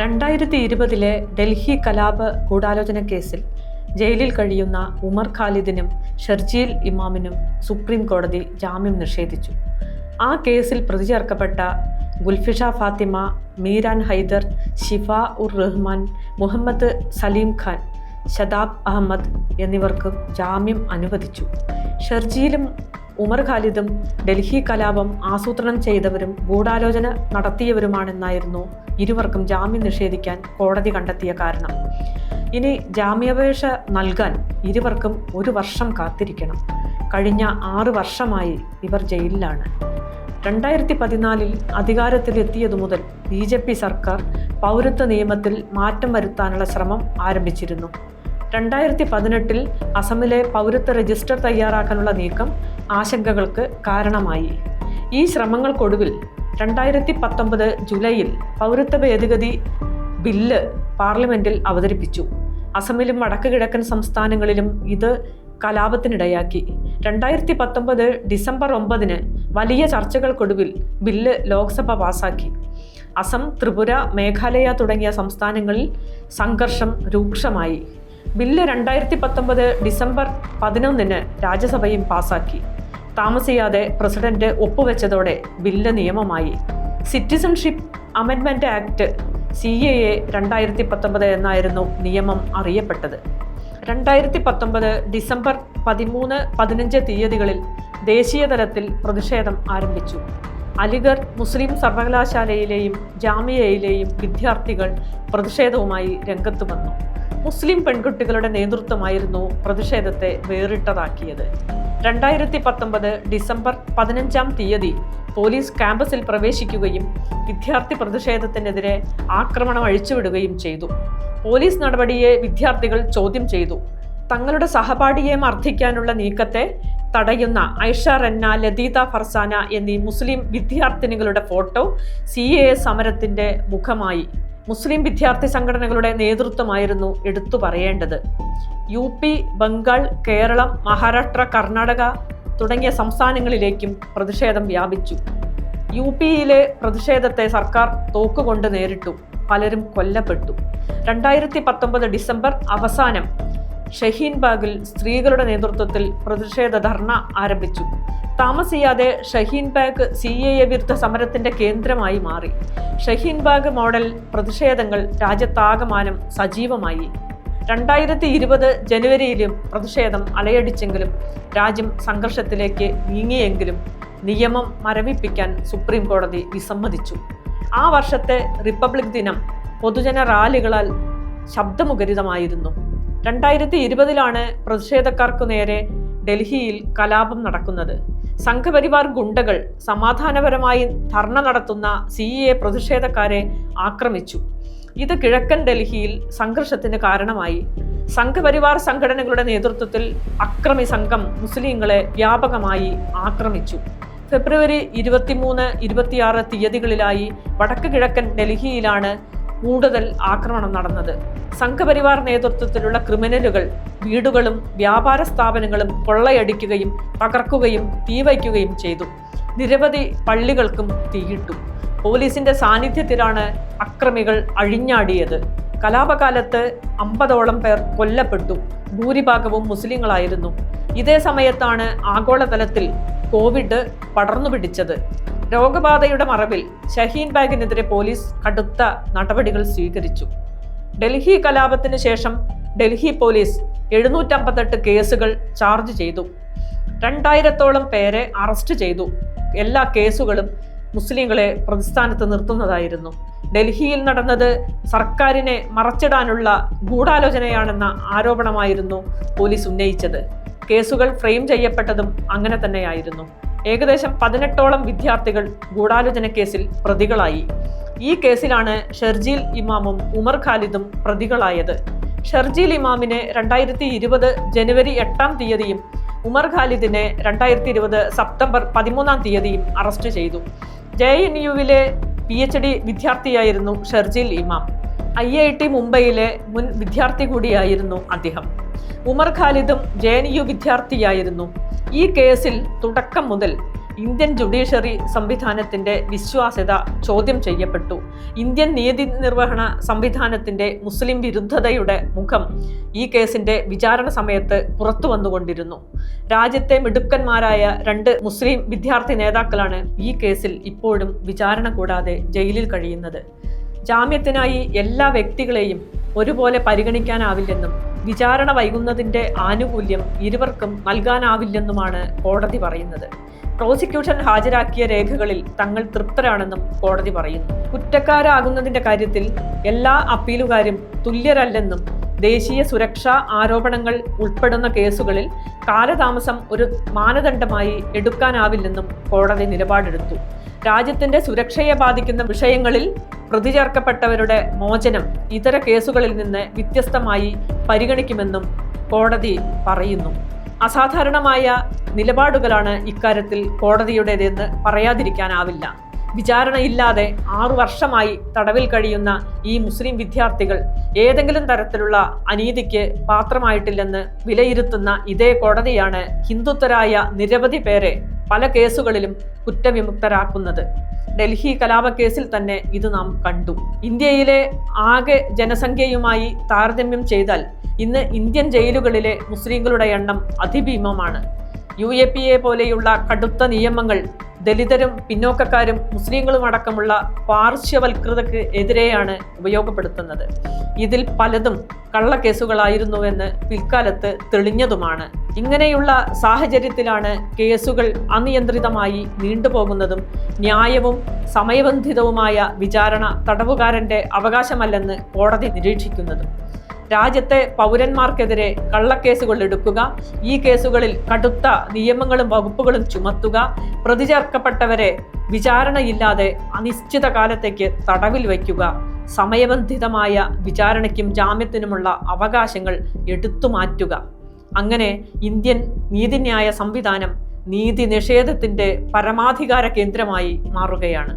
രണ്ടായിരത്തി ഇരുപതിലെ ഡൽഹി കലാപ ഗൂഢാലോചന കേസിൽ ജയിലിൽ കഴിയുന്ന ഉമർ ഖാലിദിനും ഷർജീൽ ഇമാമിനും സുപ്രീം കോടതി ജാമ്യം നിഷേധിച്ചു. ആ കേസിൽ പ്രതി ചേർക്കപ്പെട്ട ഗുൽഫിഷ ഫാത്തിമ മീരാൻ ഹൈദർ ഷിഫ ഉർ റഹ്മാൻ മുഹമ്മദ് സലീം ഖാൻ ഷദാബ് അഹമ്മദ് എന്നിവർക്കും ജാമ്യം അനുവദിച്ചു. ഷർജീലും ഉമർ ഖാലിദും ഡൽഹി കലാപം ആസൂത്രണം ചെയ്തവരും ഗൂഢാലോചന നടത്തിയവരുമാണെന്നായിരുന്നു ഇരുവർക്കും ജാമ്യം നിഷേധിക്കാൻ കോടതി കണ്ടെത്തിയ കാരണം. ഇനി ജാമ്യാപേക്ഷ നൽകാൻ ഇരുവർക്കും ഒരു വർഷം കാത്തിരിക്കണം. കഴിഞ്ഞ ആറ് വർഷമായി ഇവർ ജയിലിലാണ്. രണ്ടായിരത്തി പതിനാലിൽ അധികാരത്തിലെത്തിയതു മുതൽ ബി ജെ പി സർക്കാർ പൗരത്വ നിയമത്തിൽ മാറ്റം വരുത്താനുള്ള ശ്രമം ആരംഭിച്ചിരുന്നു. രണ്ടായിരത്തി പതിനെട്ടിൽ അസമിലെ പൗരത്വ രജിസ്റ്റർ തയ്യാറാക്കാനുള്ള നീക്കം ആശങ്കകൾക്ക് കാരണമായി. ഈ ശ്രമങ്ങൾക്കൊടുവിൽ രണ്ടായിരത്തി പത്തൊമ്പത് ജൂലൈയിൽ പൗരത്വ ഭേദഗതി ബില്ല് പാർലമെന്റിൽ അവതരിപ്പിച്ചു. അസമിലും വടക്ക് കിഴക്കൻ സംസ്ഥാനങ്ങളിലും ഇത് കലാപത്തിനിടയാക്കി. രണ്ടായിരത്തി പത്തൊമ്പത് ഡിസംബർ ഒമ്പതിന് വലിയ ചർച്ചകൾക്കൊടുവിൽ ബില്ല് ലോക്സഭ പാസാക്കി. അസം ത്രിപുര മേഘാലയ തുടങ്ങിയ സംസ്ഥാനങ്ങളിൽ സംഘർഷം രൂക്ഷമായി. ബില്ല് രണ്ടായിരത്തി പത്തൊമ്പത് ഡിസംബർ പതിനൊന്നിന് രാജ്യസഭയും പാസാക്കി. താമസിയാതെ പ്രസിഡന്റ് ഒപ്പുവെച്ചതോടെ ബില്ല് നിയമമായി. സിറ്റിസൺഷിപ്പ് അമെൻമെന്റ് ആക്ട് സി എ എ രണ്ടായിരത്തി പത്തൊമ്പത് എന്നായിരുന്നു നിയമം അറിയപ്പെട്ടത്. രണ്ടായിരത്തി പത്തൊമ്പത് ഡിസംബർ പതിമൂന്ന് പതിനഞ്ച് തീയതികളിൽ ദേശീയ തലത്തിൽ പ്രതിഷേധം ആരംഭിച്ചു. അലിഗർ മുസ്ലിം സർവകലാശാലയിലെയും ജാമിയയിലെയും വിദ്യാർത്ഥികൾ പ്രതിഷേധവുമായി രംഗത്ത് വന്നു മുസ്ലിം പെൺകുട്ടികളുടെ നേതൃത്വമായിരുന്നു പ്രതിഷേധത്തെ വേറിട്ടതാക്കിയത്. രണ്ടായിരത്തി പത്തൊമ്പത് ഡിസംബർ പതിനഞ്ചാം തീയതി പോലീസ് ക്യാമ്പസിൽ പ്രവേശിക്കുകയും വിദ്യാർത്ഥി പ്രതിഷേധത്തിനെതിരെ ആക്രമണം അഴിച്ചുവിടുകയും ചെയ്തു. പോലീസ് നടപടിയെ വിദ്യാർത്ഥികൾ ചോദ്യം ചെയ്തു. തങ്ങളുടെ സഹപാഠിയെ മർദ്ദിക്കാനുള്ള നീക്കത്തെ തടയുന്ന ഐഷ റന്ന ലതീത ഫർസാന എന്നീ മുസ്ലിം വിദ്യാർത്ഥിനികളുടെ ഫോട്ടോ സി എ സമരത്തിന്റെ മുഖമായി. മുസ്ലിം വിദ്യാർത്ഥി സംഘടനകളുടെ നേതൃത്വമായിരുന്നു എടുത്തു പറയേണ്ടത്. യു പി ബംഗാൾ കേരളം മഹാരാഷ്ട്ര കർണാടക തുടങ്ങിയ സംസ്ഥാനങ്ങളിലേക്കും പ്രതിഷേധം വ്യാപിച്ചു. യു പിയിലെ പ്രതിഷേധത്തെ സർക്കാർ തോക്കുകൊണ്ട് നേരിട്ടു. പലരും കൊല്ലപ്പെട്ടു. രണ്ടായിരത്തി പത്തൊമ്പത് ഡിസംബർ അവസാനം ഷഹീൻബാഗിൽ സ്ത്രീകളുടെ നേതൃത്വത്തിൽ പ്രതിഷേധ ധർണ ആരംഭിച്ചു. താമസിയാതെ ഷഹീൻബാഗ് സി എ എ വിരുദ്ധ സമരത്തിന്റെ കേന്ദ്രമായി മാറി. ഷഹീൻബാഗ് മോഡൽ പ്രതിഷേധങ്ങൾ രാജ്യത്താകമാനം സജീവമായി. രണ്ടായിരത്തി ഇരുപത് ജനുവരിയിലും പ്രതിഷേധം അലയടിച്ചെങ്കിലും രാജ്യം സംഘർഷത്തിലേക്ക് നീങ്ങിയെങ്കിലും നിയമം മരവിപ്പിക്കാൻ സുപ്രീം കോടതി വിസമ്മതിച്ചു. ആ വർഷത്തെ റിപ്പബ്ലിക് ദിനം പൊതുജന റാലികളാൽ ശബ്ദമുഖരിതമായിരുന്നു. രണ്ടായിരത്തി ഇരുപതിലാണ് പ്രതിഷേധക്കാർക്കു നേരെ ഡൽഹിയിൽ കലാപം നടക്കുന്നത്. സംഘപരിവാർ ഗുണ്ടകൾ സമാധാനപരമായി ധർണ നടത്തുന്ന സി എ പ്രതിഷേധക്കാരെ ആക്രമിച്ചു. ഇത് കിഴക്കൻ ഡൽഹിയിൽ സംഘർഷത്തിന് കാരണമായി. സംഘപരിവാർ സംഘടനകളുടെ നേതൃത്വത്തിൽ അക്രമി സംഘം മുസ്ലിങ്ങളെ വ്യാപകമായി ആക്രമിച്ചു. ഫെബ്രുവരി ഇരുപത്തിമൂന്ന് ഇരുപത്തിയാറ് തീയതികളിലായി വടക്ക് കിഴക്കൻ ഡൽഹിയിലാണ് കൂടുതൽ ആക്രമണം നടന്നത്. സംഘപരിവാർ നേതൃത്വത്തിലുള്ള ക്രിമിനലുകൾ വീടുകളും വ്യാപാര സ്ഥാപനങ്ങളും കൊള്ളയടിക്കുകയും തകർക്കുകയും തീവയ്ക്കുകയും ചെയ്തു. നിരവധി പള്ളികൾക്കും തീയിട്ടു. പോലീസിന്റെ സാന്നിധ്യത്തിലാണ് അക്രമികൾ അഴിഞ്ഞാടിയത്. കലാപകാലത്ത് അമ്പതോളം പേർ കൊല്ലപ്പെട്ടു. ഭൂരിഭാഗവും മുസ്ലിങ്ങളായിരുന്നു. ഇതേ സമയത്താണ് ആഗോളതലത്തിൽ കോവിഡ് പടർന്നു പിടിച്ചത് രോഗബാധയുടെ മറവിൽ ഷഹീൻ ബാഗിനെതിരെ പോലീസ് കടുത്ത നടപടികൾ സ്വീകരിച്ചു. ഡൽഹി കലാപത്തിന് ശേഷം ഡൽഹി പോലീസ് എഴുന്നൂറ്റമ്പത്തെട്ട് കേസുകൾ ചാർജ് ചെയ്തു. രണ്ടായിരത്തോളം പേരെ അറസ്റ്റ് ചെയ്തു. എല്ലാ കേസുകളും മുസ്ലിങ്ങളെ പ്രതിസ്ഥാനത്ത് നിർത്തുന്നതായിരുന്നു. ഡൽഹിയിൽ നടന്നത് സർക്കാരിനെ മറച്ചിടാനുള്ള ഗൂഢാലോചനയാണെന്ന ആരോപണമായിരുന്നു പോലീസ് ഉന്നയിച്ചത്. കേസുകൾ ഫ്രെയിം ചെയ്യപ്പെട്ടതും അങ്ങനെ തന്നെയായിരുന്നു. ഏകദേശം പതിനെട്ടോളം വിദ്യാർത്ഥികൾ ഗൂഢാലോചന കേസിൽ പ്രതികളായി. ഈ കേസിലാണ് ഷർജീൽ ഇമാമും ഉമർ ഖാലിദും പ്രതികളായത്. ഷർജീൽ ഇമാമിനെ രണ്ടായിരത്തി ഇരുപത് ജനുവരി എട്ടാം തീയതിയും ഉമർ ഖാലിദിനെ രണ്ടായിരത്തി ഇരുപത് സെപ്റ്റംബർ പതിമൂന്നാം തീയതിയും അറസ്റ്റ് ചെയ്തു. ജെ എൻ യുവിലെ P H D വിദ്യാർത്ഥിയായിരുന്നു Sharjeel Imam. I I T മുംബൈയിലെ മുൻ വിദ്യാർത്ഥി കൂടിയായിരുന്നു അദ്ദേഹം. ഉമർ ഖാലിദും ജെ എൻ യു വിദ്യാർത്ഥിയായിരുന്നു. ഈ കേസിൽ തുടക്കം മുതൽ ഇന്ത്യൻ ജുഡീഷ്യറി സംവിധാനത്തിന്റെ വിശ്വാസ്യത ചോദ്യം ചെയ്യപ്പെട്ടു. ഇന്ത്യൻ നീതി നിർവഹണ സംവിധാനത്തിന്റെ മുസ്ലിം വിരുദ്ധതയുടെ മുഖം ഈ കേസിന്റെ വിചാരണ സമയത്ത് പുറത്തു വന്നുകൊണ്ടിരുന്നു. രാജ്യത്തെ മിടുക്കന്മാരായ രണ്ട് മുസ്ലിം വിദ്യാർത്ഥി നേതാക്കളാണ് ഈ കേസിൽ ഇപ്പോഴും വിചാരണ കൂടാതെ ജയിലിൽ കഴിയുന്നത്. ജാമ്യത്തിനായി എല്ലാ വ്യക്തികളെയും ഒരുപോലെ പരിഗണിക്കാനാവില്ലെന്നും വിചാരണ വൈകുന്നതിന്റെ ആനുകൂല്യം ഇരുവർക്കും നൽകാനാവില്ലെന്നുമാണ് കോടതി പറയുന്നത്. പ്രോസിക്യൂഷൻ ഹാജരാക്കിയ രേഖകളിൽ തങ്ങൾ തൃപ്തരാണെന്നും കോടതി പറയുന്നു. കുറ്റക്കാരാകുന്നതിന്റെ കാര്യത്തിൽ എല്ലാ അപ്പീലുകാരും തുല്യരല്ലെന്നും ദേശീയ സുരക്ഷാ ആരോപണങ്ങൾ ഉൾപ്പെടുന്ന കേസുകളിൽ കാലതാമസം ഒരു മാനദണ്ഡമായി എടുക്കാനാവില്ലെന്നും കോടതി നിലപാടെടുത്തു. രാജ്യത്തിന്റെ സുരക്ഷയെ ബാധിക്കുന്ന വിഷയങ്ങളിൽ പ്രതി ചേർക്കപ്പെട്ടവരുടെ മോചനം ഇതര കേസുകളിൽ നിന്ന് വ്യത്യസ്തമായി പരിഗണിക്കുമെന്നും കോടതി പറയുന്നു. അസാധാരണമായ നിലപാടുകളാണ് ഇക്കാര്യത്തിൽ കോടതിയുടേതെന്ന് പറയാതിരിക്കാനാവില്ല. വിചാരണയില്ലാതെ ആറു വർഷമായി തടവിൽ കഴിയുന്ന ഈ മുസ്ലിം വിദ്യാർത്ഥികൾ ഏതെങ്കിലും തരത്തിലുള്ള അനീതിക്ക് പാത്രമായിട്ടില്ലെന്ന് വിലയിരുത്തുന്ന ഇതേ കോടതിയാണ് ഹിന്ദുത്വരായ നിരവധി പേരെ പല കേസുകളിലും കുറ്റവിമുക്തരാക്കുന്നത്. ഡൽഹി കലാപക്കേസിൽ തന്നെ ഇത് നാം കണ്ടു. ഇന്ത്യയിലെ ആകെ ജനസംഖ്യയുമായി താരതമ്യം ചെയ്താൽ ഇന്ന് ഇന്ത്യൻ ജയിലുകളിലെ മുസ്ലിങ്ങളുടെ എണ്ണം അതിഭീമമാണ്. യു എ പി എ പോലെയുള്ള കടുത്ത നിയമങ്ങൾ ദലിതരും പിന്നോക്കക്കാരും മുസ്ലിങ്ങളും അടക്കമുള്ള പാർശ്വവൽകൃതക്ക് എതിരെയാണ് ഉപയോഗപ്പെടുത്തുന്നത്. ഇതിൽ പലതും കള്ളക്കേസുകളായിരുന്നുവെന്ന് പിൽക്കാലത്ത് തെളിഞ്ഞതുമാണ്. ഇങ്ങനെയുള്ള സാഹചര്യത്തിലാണ് കേസുകൾ അനിയന്ത്രിതമായി നീണ്ടുപോകുന്നതും ന്യായവും സമയബന്ധിതവുമായ വിചാരണ തടവുകാരന്റെ അവകാശമല്ലെന്ന് കോടതി നിരീക്ഷിക്കുന്നതും. രാജ്യത്തെ പൗരന്മാർക്കെതിരെ കള്ളക്കേസുകൾ എടുക്കുക ഈ കേസുകളിൽ കടുത്ത നിയമങ്ങളും വകുപ്പുകളും ചുമത്തുക പ്രതി ചേർക്കപ്പെട്ടവരെ വിചാരണയില്ലാതെ അനിശ്ചിത കാലത്തേക്ക് തടവിൽ വയ്ക്കുക സമയബന്ധിതമായ വിചാരണയ്ക്കും ജാമ്യത്തിനുമുള്ള അവകാശങ്ങൾ എടുത്തു മാറ്റുക. അങ്ങനെ ഇന്ത്യൻ നീതിന്യായ സംവിധാനം നീതി നിഷേധത്തിന്റെ പരമാധികാര കേന്ദ്രമായി മാറുകയാണ്.